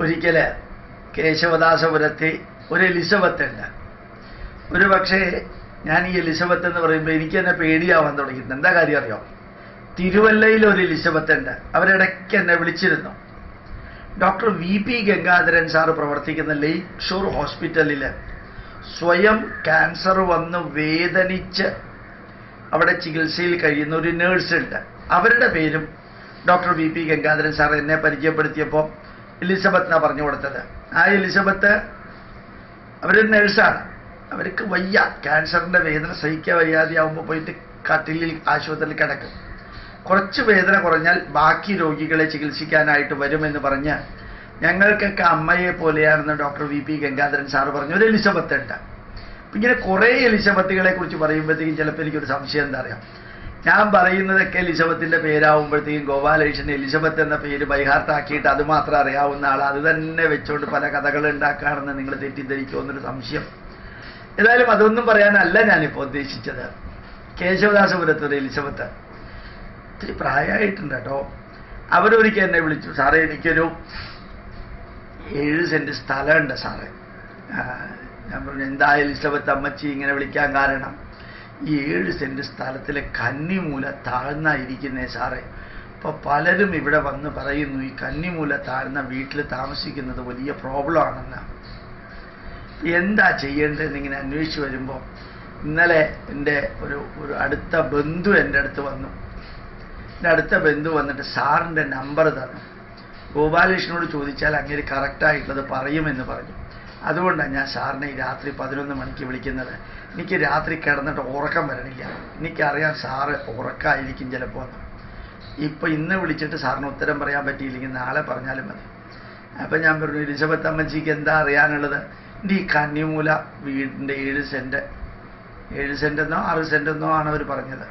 ഒരിക്കൽ കേശവദാസപുരത്തെ ഒരു എലിസബത്ത് ഉണ്ട് ഒരു പക്ഷേ ഞാൻ ഈ എലിസബത്ത് എന്ന് പറയുമ്പോൾ എനിക്ക് തന്നെ പേടിയാവാൻ തുടങ്ങിയിട്ടുണ്ട്. എന്താ കാര്യം അറിയോ? തിരുവല്ലയിൽ ഒരു എലിസബത്ത് ഉണ്ട് അവരിടയ്ക്ക് എന്നെ വിളിച്ചിരുന്നു. Doctor V P Gangadharan sir പ്രവർത്തിക്കുന്ന ലേക്ക് ഷോർ ഹോസ്പിറ്റലിൽ സ്വയം ക്യാൻസർ വന്ന് വേദനിച്ച് അവിടെ ചികിത്സയിൽ കഴിയുന്ന ഒരു നേഴ്സ് ഉണ്ട് അവരുടെ പേരും doctor V P Gangadharan sir എന്നെ പരിചയപ്പെടുത്തിയപ്പോൾ എലിസബത്ത് എന്നാണ് പറഞ്ഞു കൊടുത്തത്. ആ എലിസബത്ത് അവരൊരു നേഴ്സാണ്. അവർക്ക് വയ്യ. ക്യാൻസറിന്റെ വേദന സഹിക്കാൻ വയ്യാതെയാവുമ്പോൾ പോയിട്ട് കട്ടിലിൽ ആശുപത്രിയിൽ കിടക്കും. കുറച്ച് വേദന കുറഞ്ഞാൽ ബാക്കി രോഗികളെ ചികിത്സിക്കാനായിട്ട് വരുമെന്ന് പറഞ്ഞ് ഞങ്ങൾക്കൊക്കെ അമ്മയെ പോലെയാണെന്ന് doctor V P Gangadharan sir പറഞ്ഞു. ഒരു എലിസബത്ത് ഉണ്ട്. ഇങ്ങനെ കുറേ എലിസബത്തുകളെ കുറിച്ച് പറയുമ്പോഴത്തേക്കും ചിലപ്പോൾ എനിക്കൊരു സംശയം എന്താ അറിയാം? ഞാൻ പറയുന്നതൊക്കെ എലിസബത്തിന്റെ പേരാവുമ്പോഴത്തേക്കും ഗോപാലകൃഷ്ണൻ എലിസബത്ത് എന്ന പേര് ബൈഹാർട്ടാക്കിയിട്ട് അത് മാത്രം അറിയാവുന്ന ആൾ അത് തന്നെ വെച്ചുകൊണ്ട് പല കഥകൾ ഉണ്ടാക്കുകയാണെന്ന് നിങ്ങൾ തെറ്റിദ്ധരിക്കുമെന്നൊരു സംശയം. ഏതായാലും അതൊന്നും പറയാനല്ല ഞാനിപ്പോൾ ഉദ്ദേശിച്ചത്. കേശവദാസപുരത്ത് ഒരു എലിസബത്ത്. ഇത്തിരി പ്രായമായിട്ടുണ്ട് കേട്ടോ അവരൊരിക്കൽ എന്നെ വിളിച്ചു. സാറേ എനിക്കൊരു ഏഴ് സെന്റ് സ്ഥലമുണ്ട് സാറേ. ഞാൻ പറഞ്ഞു എന്താ എലിസബത്ത് അമ്മച്ചി ഇങ്ങനെ വിളിക്കാൻ കാരണം? ഈ ഏഴ് സെന്റ് സ്ഥലത്തിലെ കന്നിമൂല താഴ്ന്നായിരിക്കുന്നേ സാറേ. അപ്പൊ പലരും ഇവിടെ വന്ന് പറയുന്നു ഈ കന്നിമൂല താഴ്ന്ന വീട്ടിൽ താമസിക്കുന്നത് വലിയ പ്രോബ്ലം ആണെന്ന്. എന്താ ചെയ്യേണ്ടതെന്ന് ഇങ്ങനെ അന്വേഷിച്ച് വരുമ്പോൾ ഇന്നലെ എന്റെ ഒരു ഒരു അടുത്ത ബന്ധു എന്റെ അടുത്ത് വന്നു. എന്റെ അടുത്ത ബന്ധു വന്നിട്ട് സാറിന്റെ നമ്പർ തന്നു. ഗോപാലകൃഷ്ണനോട് ചോദിച്ചാൽ അങ്ങനെ കറക്റ്റായിട്ടുള്ളത് പറയുമെന്ന് പറഞ്ഞു. അതുകൊണ്ടാണ് ഞാൻ സാറിനെ രാത്രി പതിനൊന്ന് മണിക്ക് വിളിക്കുന്നത്. എനിക്ക് രാത്രി കിടന്നിട്ട് ഉറക്കം വരണില്ല. എനിക്കറിയാം സാറ് ഉറക്കമായിരിക്കും ചിലപ്പോൾ ഇപ്പോൾ ഇപ്പൊ ഇന്ന് വിളിച്ചിട്ട് സാറിന് ഉത്തരം പറയാൻ പറ്റിയില്ലെങ്കിൽ നാളെ പറഞ്ഞാലും മതി. അപ്പം ഞാൻ പറഞ്ഞു എലിസബത്ത് അമ്മച്ചിക്ക് എന്താ അറിയാനുള്ളത്? ഈ കന്നിമൂല വീടിന്റെ ഏഴ് സെന്റ് ഏഴ് സെന്റെന്നോ ആറ് സെന്റെന്നോ ആണ് അവർ പറഞ്ഞത്.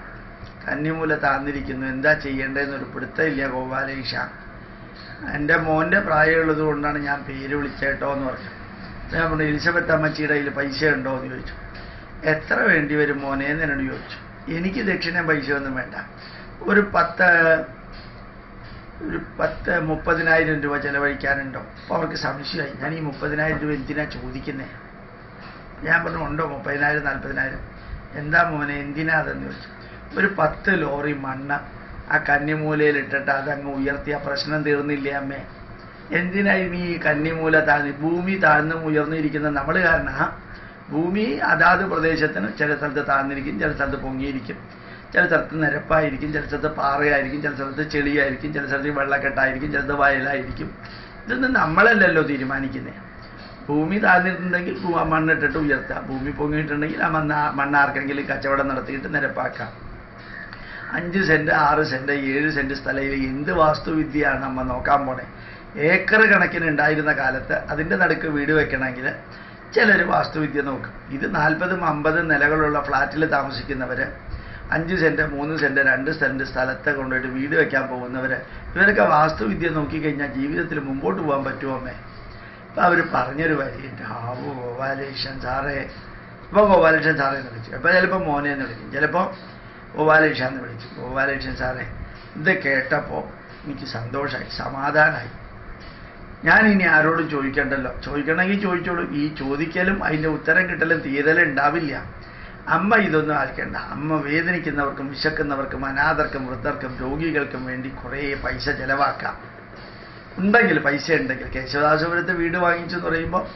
കന്നിമൂല താന്നിരിക്കുന്നു. എന്താ ചെയ്യേണ്ടതെന്നൊരു പിടുത്തമില്ല ഗോപാലേഷ എന്റെ മോന്റെ പ്രായമുള്ളത് കൊണ്ടാണ് ഞാൻ പേര് വിളിച്ചേട്ടോ എന്ന് പറഞ്ഞു. ഞാൻ പറഞ്ഞു എലിസബത്ത് അമ്മച്ചിയുടെ കയ്യിൽ പൈസ ഉണ്ടോ? എന്ന് ചോദിച്ചു. എത്ര വേണ്ടി വരും മോനെ എന്ന് എന്നോട് ചോദിച്ചു. എനിക്ക് ദക്ഷിണ പൈസ ഒന്നും വേണ്ട. ഒരു പത്ത് ഒരു പത്ത് മുപ്പതിനായിരം രൂപ ചെലവഴിക്കാനുണ്ടോ? അപ്പോൾ അവർക്ക് സംശയമായി. ഞാൻ ഈ മുപ്പതിനായിരം രൂപ എന്തിനാ ചോദിക്കുന്നേ? ഞാൻ പറഞ്ഞു ഉണ്ടോ മുപ്പതിനായിരം നാൽപ്പതിനായിരം എന്താ മോനെ എന്തിനാ അതെന്ന് ചോദിച്ചു. ഒരു പത്ത് ലോറി മണ്ണ് ആ കന്നിമൂലയിൽ ഇട്ടിട്ട് അതങ്ങ് ഉയർത്തി ആ പ്രശ്നം തീർന്നില്ലേ അമ്മേ? എന്തിനായി നീ ഈ കന്നിമൂല താഴ്ന്ന് ഭൂമി താഴ്ന്നും ഉയർന്നിരിക്കുന്ന നമ്മൾ കാരണ ഭൂമി അതാത് പ്രദേശത്തിന് ചില സ്ഥലത്ത് താഴ്ന്നിരിക്കും ചില സ്ഥലത്ത് പൊങ്ങിയിരിക്കും. ചില സ്ഥലത്ത് നിരപ്പായിരിക്കും ചില സ്ഥലത്ത് പാറയായിരിക്കും ചില സ്ഥലത്ത് ചെളിയായിരിക്കും ചില സ്ഥലത്ത് വെള്ളക്കെട്ടായിരിക്കും ചിലത് വയലായിരിക്കും. ഇതൊന്നും നമ്മളല്ലല്ലോ തീരുമാനിക്കുന്നത് ഭൂമി താഴ്ന്നിട്ടുണ്ടെങ്കിൽ മണ്ണിട്ടിട്ട് ഉയർത്താം. ഭൂമി പൊങ്ങിയിട്ടുണ്ടെങ്കിൽ ആ മണ്ണ് മണ്ണാർക്കെങ്കിലും കച്ചവടം നടത്തിയിട്ട് നിരപ്പാക്കാം. അഞ്ച് സെന്റ് ആറ് സെന്റ് ഏഴ് സെന്റ് സ്ഥലയിൽ എന്ത് വാസ്തുവിദ്യയാണ് നമ്മൾ നോക്കാൻ പോണേ? ഏക്കർ കണക്കിന് ഉണ്ടായിരുന്ന കാലത്ത് അതിന്റെ നടുക്ക് വീട് വെക്കണമെങ്കിൽ ചിലർ വാസ്തുവിദ്യ നോക്കും. ഇത് നാൽപ്പതും അമ്പതും നിലകളുള്ള ഫ്ലാറ്റിൽ താമസിക്കുന്നവര് അഞ്ച് സെന്റ് മൂന്ന് സെന്റ് രണ്ട് സെന്റ് സ്ഥലത്തെ കൊണ്ടുപോയിട്ട് വീട് വെക്കാൻ പോകുന്നവര് ഇവരൊക്കെ വാസ്തുവിദ്യ നോക്കിക്കഴിഞ്ഞാൽ ജീവിതത്തിൽ മുമ്പോട്ട് പോകാൻ പറ്റുമോ അമ്മേ? അപ്പൊ അവർ പറഞ്ഞൊരു വരിയുണ്ട് ആവോ ഗോപാലകൃഷ്ണൻ സാറേ. ഇപ്പൊ ഗോപാലകൃഷ്ണൻ സാറേ എന്ന് വിളിച്ചു. അപ്പൊ ചിലപ്പോൾ മോനെ എന്ന് വിളിക്കും. ചിലപ്പോൾ ഗോപാലകൃഷ്ണൻ എന്ന് വിളിച്ചു. ഗോപാലകൃഷ്ണൻ സാറേ ഇത് കേട്ടപ്പോൾ എനിക്ക് സന്തോഷമായി സമാധാനമായി ഞാൻ ഇനി ആരോടും ചോദിക്കണ്ടല്ലോ. ചോദിക്കണമെങ്കിൽ ചോദിച്ചോളൂ. ഈ ചോദിക്കലും അതിന്റെ ഉത്തരം കിട്ടലും തീരലും ഉണ്ടാവില്ല. അമ്മ ഇതൊന്നും ആൽക്കണ്ട. അമ്മ വേദനിക്കുന്നവർക്കും വിശക്കുന്നവർക്കും അനാഥർക്കും വൃദ്ധർക്കും രോഗികൾക്കും വേണ്ടി കുറേ പൈസ ചെലവാക്കാം. ഉണ്ടെങ്കിൽ പൈസ ഉണ്ടെങ്കിൽ കേശവദാസപുരത്ത് വീട് വാങ്ങിച്ചു എന്ന് പറയുമ്പോൾ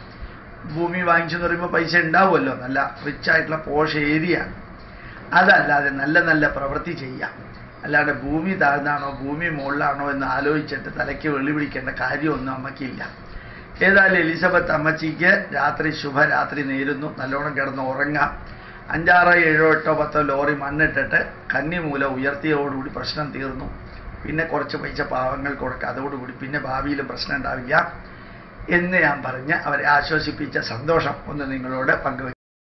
ഭൂമി വാങ്ങിച്ചു എന്ന് പറയുമ്പോൾ പൈസ ഉണ്ടാവുമല്ലോ. നല്ല റിച്ച് ആയിട്ടുള്ള പോഷ് ഏരിയ. അതല്ലാതെ നല്ല നല്ല പ്രവൃത്തി ചെയ്യാം. അല്ലാതെ ഭൂമി താഴ്ന്നാണോ ഭൂമി മുകളിലാണോ എന്ന് ആലോചിച്ചിട്ട് തലയ്ക്ക് വെള്ളി പിടിക്കേണ്ട കാര്യമൊന്നും അമ്മയ്ക്കില്ല. ഏതായാലും എലിസബത്ത് അമ്മച്ചിക്ക് രാത്രി ശുഭരാത്രി നേരുന്നു. നല്ലോണം കിടന്ന് ഉറങ്ങാം. അഞ്ചാറോ ഏഴോ എട്ടോ പത്തോ ലോറി മണ്ണിട്ടിട്ട് കന്നിമൂല ഉയർത്തിയതോടുകൂടി പ്രശ്നം തീർന്നു. പിന്നെ കുറച്ച് പൈസ പാവങ്ങൾ കൊടുക്കുക അതോടുകൂടി പിന്നെ ഭാവിയിലും പ്രശ്നം ഉണ്ടാവില്ല. എന്ന് ഞാൻ പറഞ്ഞ് അവരെ ആശ്വസിപ്പിച്ച സന്തോഷം ഒന്ന് നിങ്ങളോട് പങ്കുവയ്ക്കും